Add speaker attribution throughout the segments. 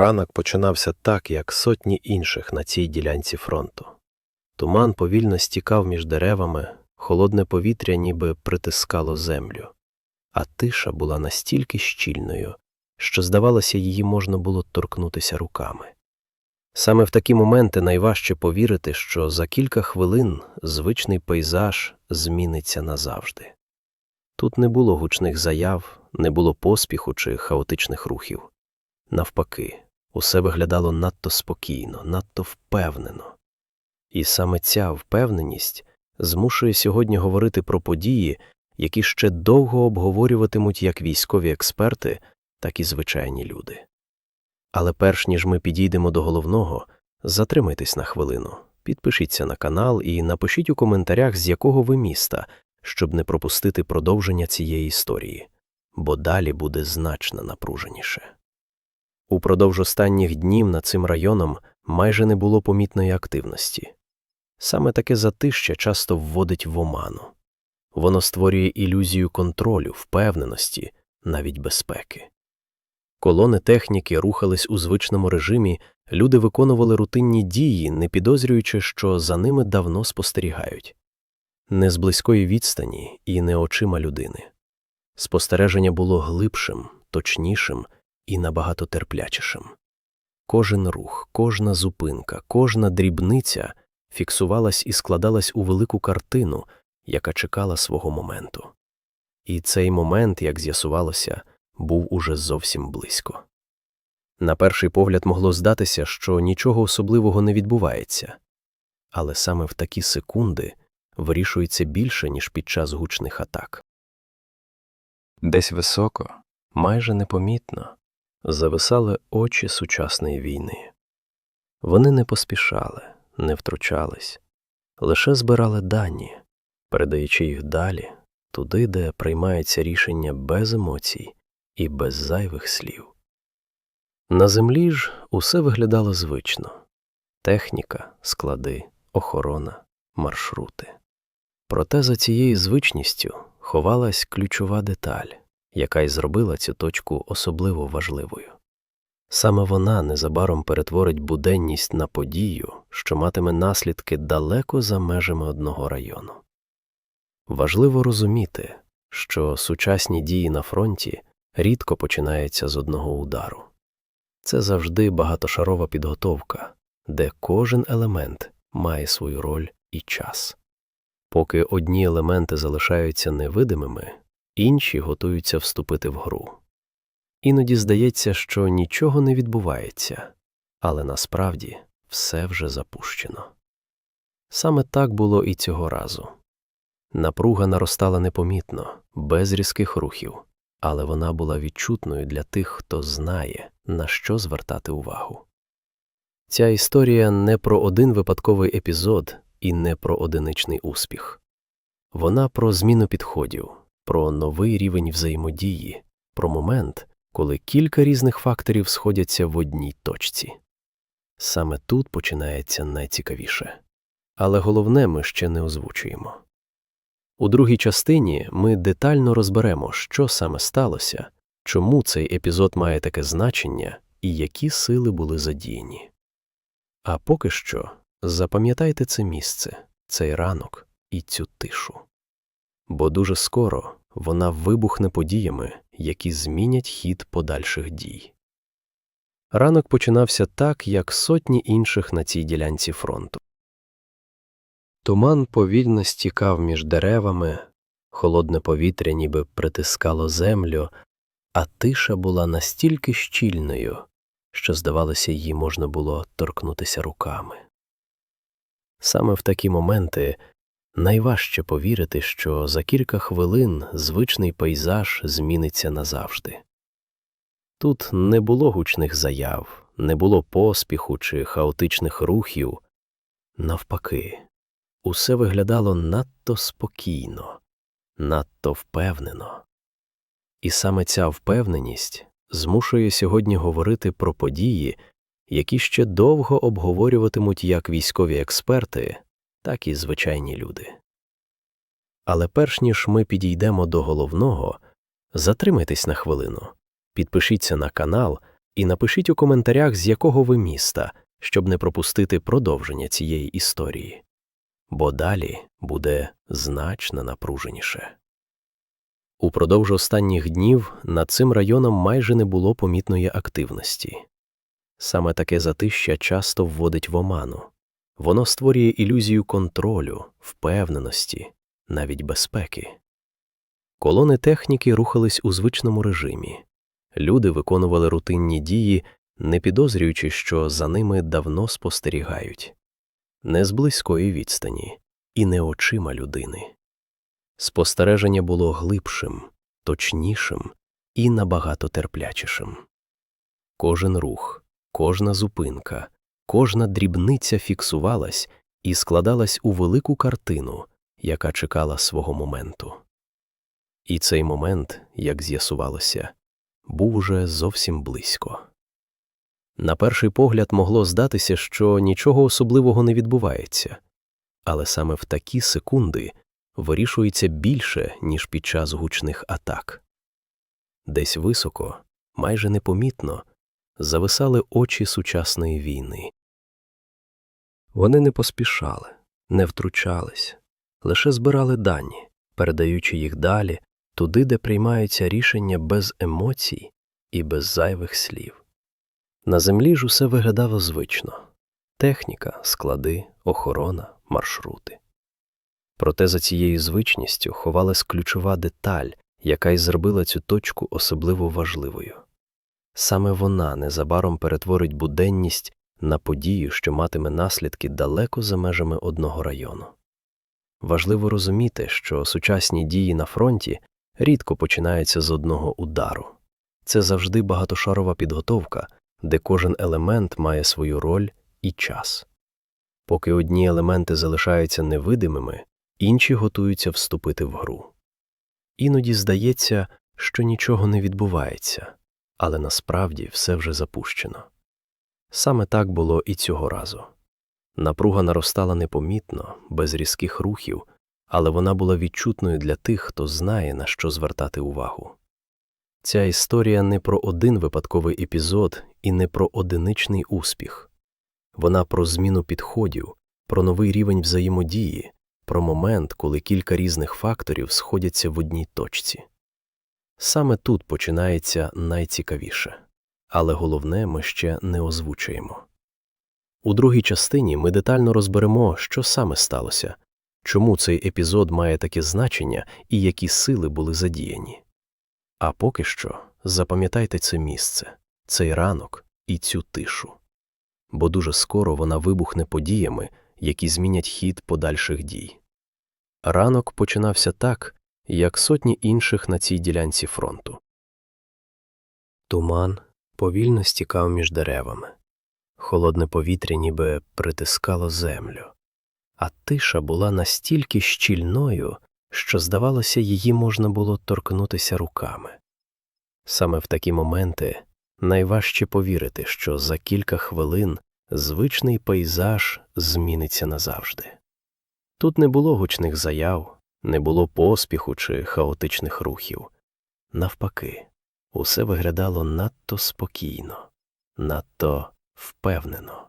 Speaker 1: Ранок починався так, як сотні інших на цій ділянці фронту. Туман повільно стікав між деревами, холодне повітря ніби притискало землю, а тиша була настільки щільною, що, здавалося, її можна було торкнутися руками. Саме в такі моменти найважче повірити, що за кілька хвилин звичний пейзаж зміниться назавжди. Тут не було гучних заяв, не було поспіху чи хаотичних рухів. Навпаки, усе виглядало надто спокійно, надто впевнено. І саме ця впевненість змушує сьогодні говорити про події, які ще довго обговорюватимуть як військові експерти, так і звичайні люди. Але перш ніж ми підійдемо до головного, затримайтесь на хвилину, підпишіться на канал і напишіть у коментарях, з якого ви міста, щоб не пропустити продовження цієї історії, бо далі буде значно напруженіше. Упродовж останніх днів над цим районом майже не було помітної активності. Саме таке затища часто вводить в оману. Воно створює ілюзію контролю, впевненості, навіть безпеки. Колони техніки рухались у звичному режимі, люди виконували рутинні дії, не підозрюючи, що за ними давно спостерігають. Не з близької відстані і не очима людини. Спостереження було глибшим, точнішим і набагато терплячішим. Кожен рух, кожна зупинка, кожна дрібниця фіксувалась і складалась у велику картину, яка чекала свого моменту. І цей момент, як з'ясувалося, був уже зовсім близько. На перший погляд могло здатися, що нічого особливого не відбувається, але саме в такі секунди вирішується більше, ніж під час гучних атак. Десь високо, майже непомітно, зависали очі сучасної війни. Вони не поспішали, не втручались, лише збирали дані, передаючи їх далі, туди, де приймаються рішення без емоцій і без зайвих слів. На землі ж усе виглядало звично техніка, склади, охорона, маршрути. Проте за цією звичністю ховалась ключова деталь, яка й зробила цю точку особливо важливою. Саме вона незабаром перетворить буденність на подію, що матиме наслідки далеко за межами одного району. Важливо розуміти, що сучасні дії на фронті рідко починаються з одного удару. Це завжди багатошарова підготовка, де кожен елемент має свою роль і час. Поки одні елементи залишаються невидимими, інші готуються вступити в гру. Іноді здається, що нічого не відбувається, але насправді все вже запущено. Саме так було і цього разу. Напруга наростала непомітно, без різких рухів, але вона була відчутною для тих, хто знає, на що звертати увагу. Ця історія не про один випадковий епізод і не про одиничний успіх. Вона про зміну підходів, про новий рівень взаємодії, про момент, коли кілька різних факторів сходяться в одній точці. Саме тут починається найцікавіше. Але головне ми ще не озвучуємо. У другій частині ми детально розберемо, що саме сталося, чому цей епізод має таке значення і які сили були задіяні. А поки що запам'ятайте це місце, цей ранок і цю тишу. Бо дуже скоро вона вибухне подіями, які змінять хід подальших дій. Ранок починався так, як сотні інших на цій ділянці фронту. Туман повільно стікав між деревами, холодне повітря ніби притискало землю, а тиша була настільки щільною, що, здавалося, її можна було торкнутися руками. Саме в такі моменти найважче повірити, що за кілька хвилин звичний пейзаж зміниться назавжди. Тут не було гучних заяв, не було поспіху чи хаотичних рухів, навпаки. Усе виглядало надто спокійно, надто впевнено. І саме ця впевненість змушує сьогодні говорити про події, які ще довго обговорюватимуть як військові експерти, так і звичайні люди. Але перш ніж ми підійдемо до головного, затримайтесь на хвилину, підпишіться на канал і напишіть у коментарях, з якого ви міста, щоб не пропустити продовження цієї історії. Бо далі буде значно напруженіше. Упродовж останніх днів над цим районом майже не було помітної активності. Саме таке затища часто вводить в оману. Воно створює ілюзію контролю, впевненості, навіть безпеки. Колони техніки рухались у звичному режимі. Люди виконували рутинні дії, не підозрюючи, що за ними давно спостерігають. Не з близької відстані і не очима людини. Спостереження було глибшим, точнішим і набагато терплячішим. Кожен рух, кожна зупинка, кожна дрібниця фіксувалась і складалась у велику картину, яка чекала свого моменту. І цей момент, як з'ясувалося, був уже зовсім близько. На перший погляд могло здатися, що нічого особливого не відбувається, але саме в такі секунди вирішується більше, ніж під час гучних атак. Десь високо, майже непомітно, зависали очі сучасної війни. Вони не поспішали, не втручались, лише збирали дані, передаючи їх далі туди, де приймаються рішення без емоцій і без зайвих слів. На землі ж усе виглядало звично техніка, склади, охорона, маршрути. Проте за цією звичністю ховалась ключова деталь, яка й зробила цю точку особливо важливою. Саме вона незабаром перетворить буденність на подію, що матиме наслідки далеко за межами одного району. Важливо розуміти, що сучасні дії на фронті рідко починаються з одного удару. Це завжди багатошарова підготовка, де кожен елемент має свою роль і час. Поки одні елементи залишаються невидимими, інші готуються вступити в гру. Іноді здається, що нічого не відбувається, але насправді все вже запущено. Саме так було і цього разу. Напруга наростала непомітно, без різких рухів, але вона була відчутною для тих, хто знає, на що звертати увагу. Ця історія не про один випадковий епізод і не про одиничний успіх вона про зміну підходів, про новий рівень взаємодії, про момент, коли кілька різних факторів сходяться в одній точці. Саме тут починається найцікавіше, але головне ми ще не озвучуємо. У другій частині ми детально розберемо, що саме сталося, чому цей епізод має таке значення і які сили були задіяні. А поки що запам'ятайте це місце, цей ранок і цю тишу, бо дуже скоро вона вибухне подіями, які змінять хід подальших дій. Ранок починався так, як сотні інших на цій ділянці фронту. Туман повільно стікав між деревами, холодне повітря ніби притискало землю, а тиша була настільки щільною, що, здавалося, її можна було торкнутися руками. Саме в такі моменти найважче повірити, що за кілька хвилин звичний пейзаж зміниться назавжди. Тут не було гучних заяв, не було поспіху чи хаотичних рухів. Навпаки, усе виглядало надто спокійно, надто впевнено.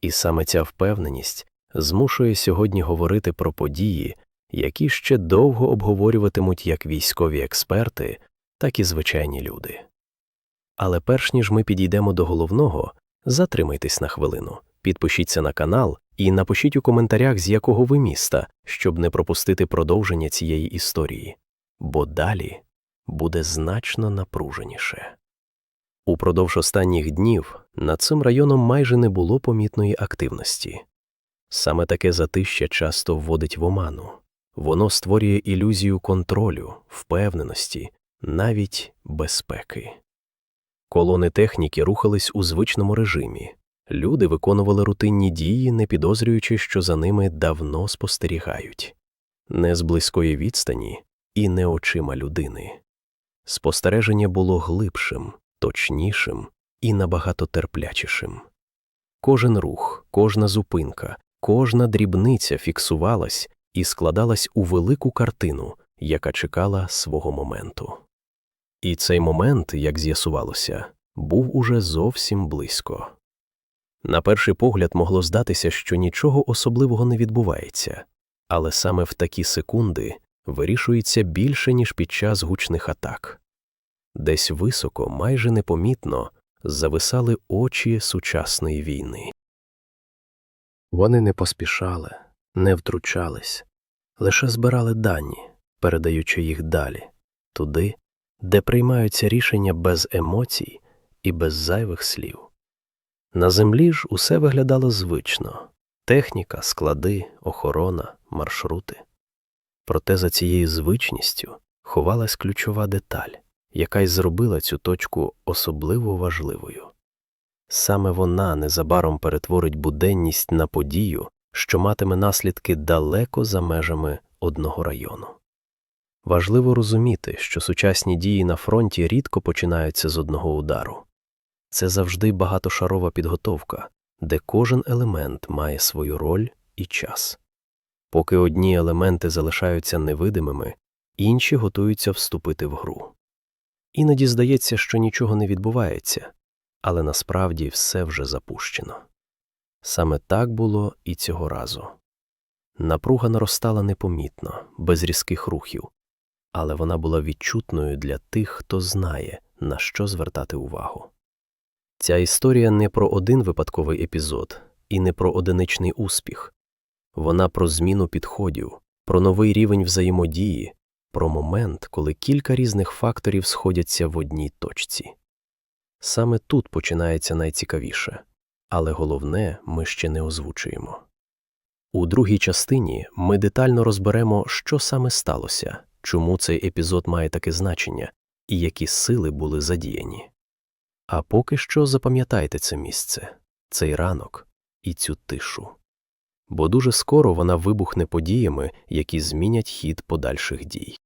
Speaker 1: І саме ця впевненість змушує сьогодні говорити про події, які ще довго обговорюватимуть як військові експерти, так і звичайні люди. Але перш ніж ми підійдемо до головного, затримайтесь на хвилину, підпишіться на канал і напишіть у коментарях, з якого ви міста, щоб не пропустити продовження цієї історії, бо далі буде значно напруженіше. Упродовж останніх днів над цим районом майже не було помітної активності. Саме таке затища часто вводить в оману, воно створює ілюзію контролю, впевненості, навіть безпеки. Колони техніки рухались у звичному режимі, люди виконували рутинні дії, не підозрюючи, що за ними давно спостерігають, не з близької відстані і не очима людини. Спостереження було глибшим, точнішим і набагато терплячішим. Кожен рух, кожна зупинка, кожна дрібниця фіксувалась і складалась у велику картину, яка чекала свого моменту. І цей момент, як з'ясувалося, був уже зовсім близько. На перший погляд могло здатися, що нічого особливого не відбувається, але саме в такі секунди вирішується більше, ніж під час гучних атак. Десь високо, майже непомітно, зависали очі сучасної війни. Вони не поспішали, не втручались, лише збирали дані, передаючи їх далі, туди, де приймаються рішення без емоцій і без зайвих слів. На землі ж усе виглядало звично техніка, склади, охорона, маршрути. Проте за цією звичністю ховалась ключова деталь, яка й зробила цю точку особливо важливою. Саме вона незабаром перетворить буденність на подію, що матиме наслідки далеко за межами одного району. Важливо розуміти, що сучасні дії на фронті рідко починаються з одного удару. Це завжди багатошарова підготовка, де кожен елемент має свою роль і час. Поки одні елементи залишаються невидимими, інші готуються вступити в гру. Іноді здається, що нічого не відбувається, але насправді все вже запущено. Саме так було і цього разу. Напруга наростала непомітно, без різких рухів, але вона була відчутною для тих, хто знає, на що звертати увагу. Ця історія не про один випадковий епізод і не про одиничний успіх. Вона про зміну підходів, про новий рівень взаємодії, про момент, коли кілька різних факторів сходяться в одній точці. Саме тут починається найцікавіше, але головне ми ще не озвучуємо. У другій частині ми детально розберемо, що саме сталося, чому цей епізод має таке значення і які сили були задіяні. А поки що запам'ятайте це місце, цей ранок і цю тишу. Бо дуже скоро вона вибухне подіями, які змінять хід подальших дій.